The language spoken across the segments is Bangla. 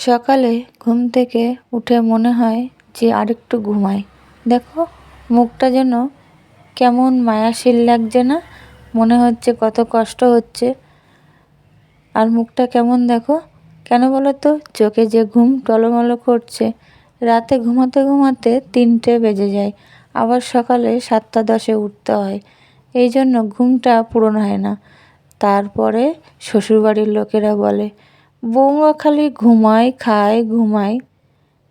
সকালে ঘুম থেকে উঠে মনে হয় যে আরেকটু ঘুমাই। দেখো, মুখটা যেন কেমন মায়াশীল লাগছে না? মনে হচ্ছে কত কষ্ট হচ্ছে। আর মুখটা কেমন দেখো? কেন বলো তো চোখে যে ঘুম টলমলো করছে। রাতে ঘুমাতে ঘুমাতে তিনটে বেজে যায়। আবার সকালে সাতটা দশে উঠতে হয়। এই জন্য ঘুমটা পূরণ হয় না। তারপরে শ্বশুরবাড়ির লোকেরা বলে বৌমা খালি ঘুমায়, খায়, ঘুমায়।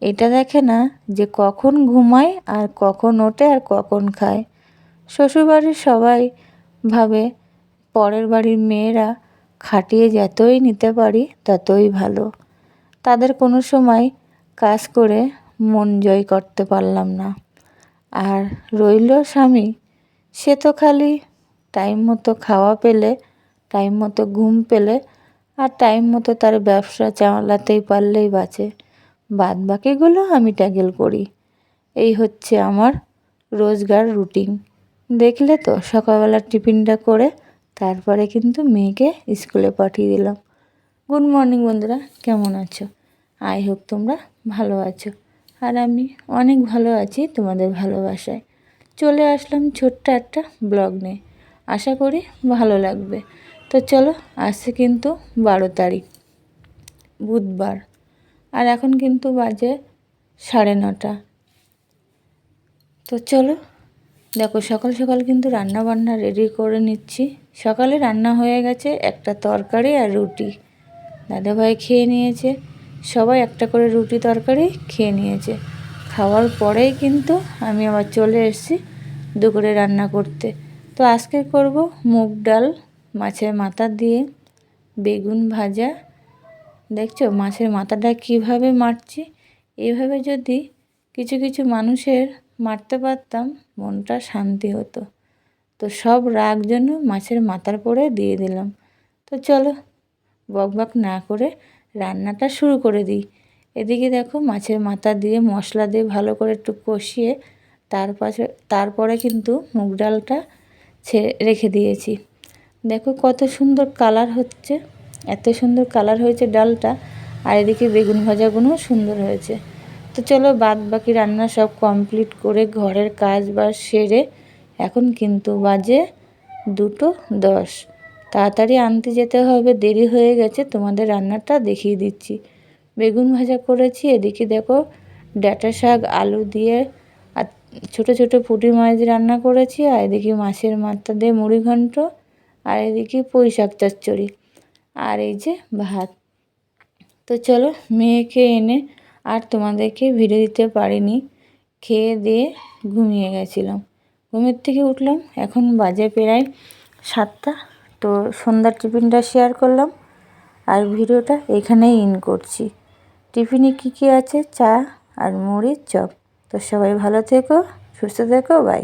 এটা দেখে না যে কখন ঘুমায় আর কখন ওঠে আর কখন খায়। শ্বশুরবাড়ির সবাই ভাবে পরের বাড়ির মেয়েরা খাটিয়ে যতই নিতে পারি ততই ভালো। তাদের কোনো সময় কাজ করে মন জয় করতে পারলাম না। আর রইল স্বামী, সে তো খালি টাইম মতো খাওয়া পেলে, টাইম মতো ঘুম পেলে আর টাইম মতো তার ব্যবসা চালাতেই পারলেই বাঁচে। বাদ বাকিগুলো আমি ট্যাগেল করি। এই হচ্ছে আমার রোজগার রুটিন। দেখলে তো সকালবেলা টিফিনটা করে তারপরে কিন্তু মেয়েকে স্কুলে পাঠিয়ে দিলাম। গুড মর্নিং বন্ধুরা, কেমন আছো? আই হোক তোমরা ভালো আছো। আর আমি অনেক ভালো আছি তোমাদের ভালোবাসায়। চলে আসলাম ছোট্ট একটা ব্লগ নিয়ে। আশা করি ভালো লাগবে। তো চলো আসছে কিন্তু বারো তারিখ, বুধবার। আর এখন কিন্তু বাজে সাড়ে নটা। তো চলো, দেখো সকাল সকাল কিন্তু রান্না বান্না রেডি করে নিচ্ছি। সকালে রান্না হয়ে গেছে একটা তরকারি আর রুটি। দাদাভাই খেয়ে নিয়েছে, সবাই একটা করে রুটি তরকারি খেয়ে নিয়েছে। খাওয়ার পরেই কিন্তু আমি আবার চলে এসেছি দুপুরে রান্না করতে। তো আজকে করব মুগ ডাল মাছের মাথা দিয়ে বেগুন ভাজা। দেখছ? মাছের মাথাটা কীভাবে মারছি? এইভাবে যদি কিছু কিছু মানুষের মারতে পারতাম, মনটা শান্তি হতো। তো সব রাগ জন্য মাছের মাথার পরে দিয়ে দিলাম। তো চলো বকবক না করে রান্নাটা শুরু করে দিই। এদিকে দেখো, মাছের মাথা দিয়ে মশলা দিয়ে ভালো করে একটু কষিয়ে তার পাশে তারপরে কিন্তু মুগ ডালটা ছে রেখে দিয়েছি। দেখো কত সুন্দর কালার হচ্ছে, এত সুন্দর কালার হয়েছে ডালটা, আর এদিকে বেগুন ভাজাগুলোও সুন্দর হয়েছে। তো চলো বাদ বাকি রান্না সব কমপ্লিট করে ঘরের কাজ বাজ সেরে এখন কিন্তু বাজে দুটো দশ। তাড়াতাড়ি আনতে যেতে হবে, দেরি হয়ে গেছে, তোমাদের রান্নাটা দেখিয়ে দিচ্ছি। বেগুন ভাজা করেছি, এদিকে দেখো ডাঁটা শাক, আলু দিয়ে আর ছোটো ছোটো পুঁটি মাছ রান্না করেছি, আর এদিকে মাছের মাথা দিয়ে মুড়ি ঘন্ট আর এদিকে পুঁই চচ্চড়ি আর এই যে ভাত। তো চলো মেয়েকে এনে আর তোমাদেরকে ভিডিও দিতে পারিনি, খেয়ে দিয়ে ঘুমিয়ে গেছিলাম। ঘুমের থেকে উঠলাম, এখন বাজে প্রায় সাতটা। তো সন্ধ্যার টিফিনটা শেয়ার করলাম আর ভিডিওটা এখানেই ইন করছি। টিফিনে কী কী আছে? চা আর মুড়ির চপ। তো সবাই ভালো থেকো, সুস্থ থেকো বাই